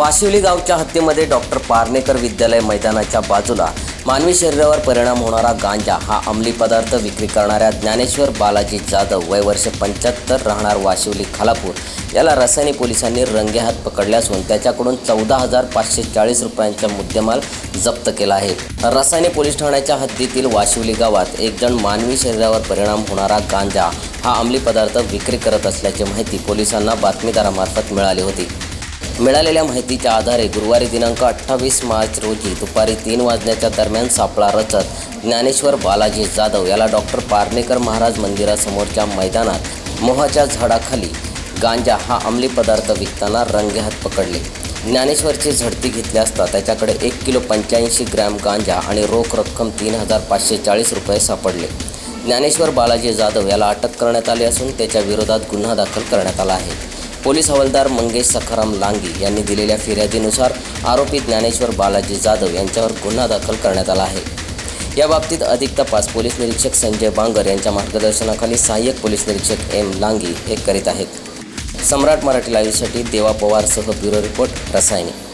वाशिवली गावच्या हत्येमध्ये डॉक्टर पारनेकर विद्यालय मैदानाच्या बाजूला मानवी शरीरावर परिणाम होणारा गांजा हा अंमली पदार्थ विक्री करणाऱ्या ज्ञानेश्वर बालाजी जाधव वय वर्ष पंच्याहत्तर राहणार वाशिवली खालापूर. याला रसायनी पोलिसांनी रंगेहात पकडले असून त्याच्याकडून चौदा हजार पाचशे चाळीस रुपयांचा मुद्देमाल जप्त केला आहे. रसायनी पोलीस ठाण्याच्या हद्दीतील वाशिवली गावात एक जण मानवी शरीरावर परिणाम होणारा गांजा हा अंमली पदार्थ विक्री करत असल्याची माहिती पोलिसांना बातमीदारामार्फत मिळाली होती. मिळालेल्या माहितीच्या आधारे गुरुवारी दिनांक अठ्ठावीस मार्च रोजी दुपारी तीन वाजण्याच्या दरम्यान सापळा रचत ज्ञानेश्वर बालाजी जाधव याला डॉक्टर पारनेकर महाराज मंदिरासमोरच्या मैदानात मोहाच्या झाडाखाली गांजा हा अंमली पदार्थ विकताना रंगेहात पकडले. ज्ञानेश्वरची झडती घेतली असता त्याच्याकडे एक किलो पंच्याऐंशी ग्रॅम गांजा आणि रोख रक्कम तीन हजार पाचशे चाळीस रुपये सापडले. ज्ञानेश्वर बालाजी जाधव याला अटक करण्यात आली असून त्याच्या विरोधात गुन्हा दाखल करण्यात आला आहे. पोलीस हवालदार मंगेश सखाराम लांगी यांनी दिलेल्या फिर्यादीनुसार आरोपी ज्ञानेश्वर बालाजी जाधव यांच्यावर गुन्हा दाखल करण्यात आला आहे. याबाबतीत अधिक तपास पोलीस निरीक्षक संजय बांगर यांच्या मार्गदर्शनाखाली सहाय्यक पोलीस निरीक्षक एम लांगी हे करीत आहेत. सम्राट मराठी लाईव्हसाठी देवा पवारसह ब्युरो रिपोर्ट रसायने.